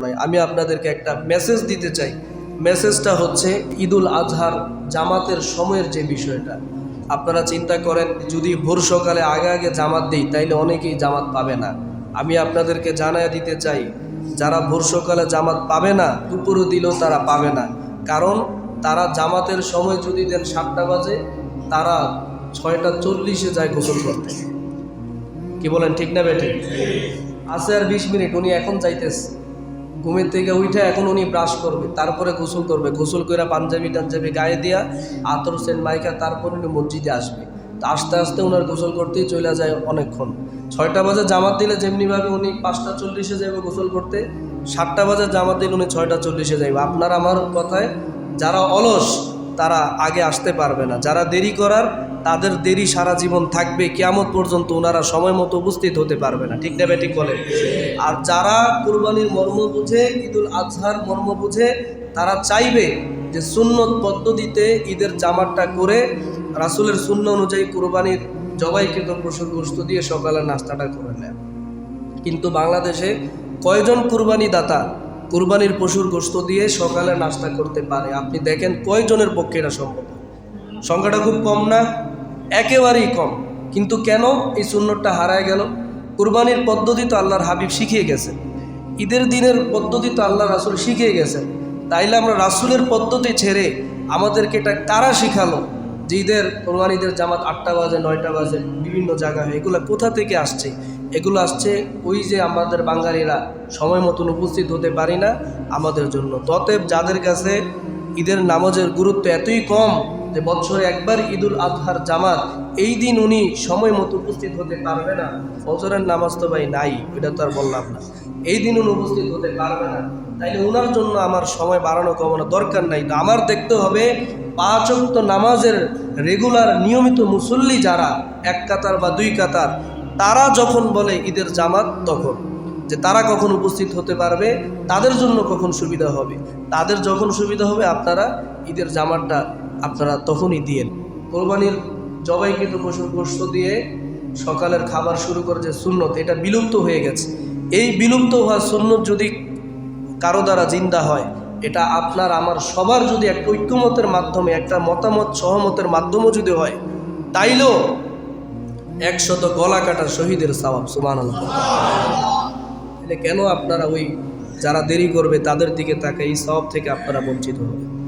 নয় আমি আপনাদেরকে একটা মেসেজ দিতে চাই। মেসেজটা হচ্ছে ঈদুল আজহার জামাতের সময়ের যে বিষয়টা। আপনারা চিন্তা করেন, যদি ভোর সকালে আগে আগে জামাত দিই, তাইলে অনেকেই জামাত পাবে না। আমি আপনাদেরকে জানায় দিতে চাই, যারা ভোর সকালে জামাত পাবে না দুপুরে দিলেও তারা পাবে না। কারণ তারা জামাতের সময় যদি দেন সাতটা বাজে, তারা ছয়টা চল্লিশে যায় গোসল করতে। কি বলেন, ঠিক না বেঠে? আছে আর বিশ মিনিট, উনি এখন যাইতেছে। ঘুমের থেকে উঠে এখন উনি ব্রাশ করবে, তারপরে গোসল করবে। গোসল করে পাঞ্জাবি টাঞ্জাবি গায়ে দিয়া আতর, সেন, মাইকা, তারপর উনি মসজিদে আসবে। আস্তে আস্তে ওনার গোসল করতেই চলে যায় অনেকক্ষণ। ছয়টা বাজে জামাত দিলে যেমনিভাবে উনি পাঁচটা চল্লিশে যাবে গোসল করতে, সাতটা বাজে জামাত দিলে উনি ছয়টা চল্লিশে যাইবে। আপনার আমার কথায় যারা অলস তারা আগে আসতে পারবে না। যারা দেরি করার, তাদের দেরি সারা জীবন থাকবে। কেয়ামত পর্যন্ত ওনারা সময় মতো উপস্থিত হতে পারবে না। ঠিক না ঠিক বলে আর যারা কুরবানির মর্ম বুঝে, ঈদুল আজহার মর্ম বুঝে, তারা চাইবে যে সুন্নত পদ্ধতিতে ঈদের জামাতটা করে রাসুলের শূন্য অনুযায়ী কুরবানির জবাইকৃত পশুর গোস্ত দিয়ে সকালের নাস্তাটা করে নেয়। কিন্তু বাংলাদেশে কয়জন কুরবানি দাতা কুরবানির পশুর গোস্ত দিয়ে সকালে নাস্তা করতে পারে। আপনি দেখেন কয়জনের পক্ষে এটা সম্ভব? সংখ্যাটা খুব কম না? একেবারেই কম। কিন্তু কেন এই সুন্নতটা হারায় গেল? কুরবানির পদ্ধতি তো আল্লাহর হাবিব শিখিয়ে গেছেন। ঈদের দিনের পদ্ধতি তো আল্লাহ রাসুল শিখিয়ে গেছেন। তাইলে আমরা রাসুলের পদ্ধতি ছেড়ে আমাদেরকে এটা কারা শিখালো? যে ঈদের কোরবানিদের জামাত আটটা বাজে, নয়টা বাজে, বিভিন্ন জায়গায় এগুলো কোথা থেকে আসছে? এগুলো আসছে ওই যে আমাদের বাঙালিরা সময় মতন উপস্থিত হতে পারি না আমাদের জন্য। ততএব যাদের কাছে ঈদের নামাজের গুরুত্ব এতই কম যে বছরে একবার ঈদুল আজহার জামাত, এই দিন উনি সময় মতো উপস্থিত হতে পারবে না। ফজরের নামাজ তো ভাই নাই ওইটা তো আর বললাম না। এই দিন উনি উপস্থিত হতে পারবে না। তাইলে ওনার জন্য আমার সময় বাড়ানো কমানো দরকার নাই। তো আমার দেখতে হবে, পাঁচ অক্ত নামাজের রেগুলার নিয়মিত মুসল্লি যারা, এক কাতার বা দুই কাতার, তারা যখন বলে ঈদের জামাত, তখন। যে তারা কখন উপস্থিত হতে পারবে, তাদের জন্য কখন সুবিধা হবে? তাদের যখন সুবিধা হবে, আপনারা ঈদের জামাতটা আপনারা তখনই দিয়েন কোরবানির জবাই কিন্তু পশুর গোস্ত দিয়ে সকালের খাবার শুরু করে যে সুন্নত, এটা বিলুপ্ত হয়ে গেছে। এই বিলুপ্ত হওয়া সুন্নত যদি কারও দ্বারা জিন্দা হয়, এটা আপনার, আমার সবার যদি একটা ঐক্যমতের মাধ্যমে, একটা মতামত, সহমতের মাধ্যমে যদি হয়, তাইলেও একশত গলা কাটা শহীদের সবাব সুমান কেন আপনারা ওই, যারা দেরি করবে, তাদের দিকে তাকে এই সব থেকে আপনারা বঞ্চিত হবে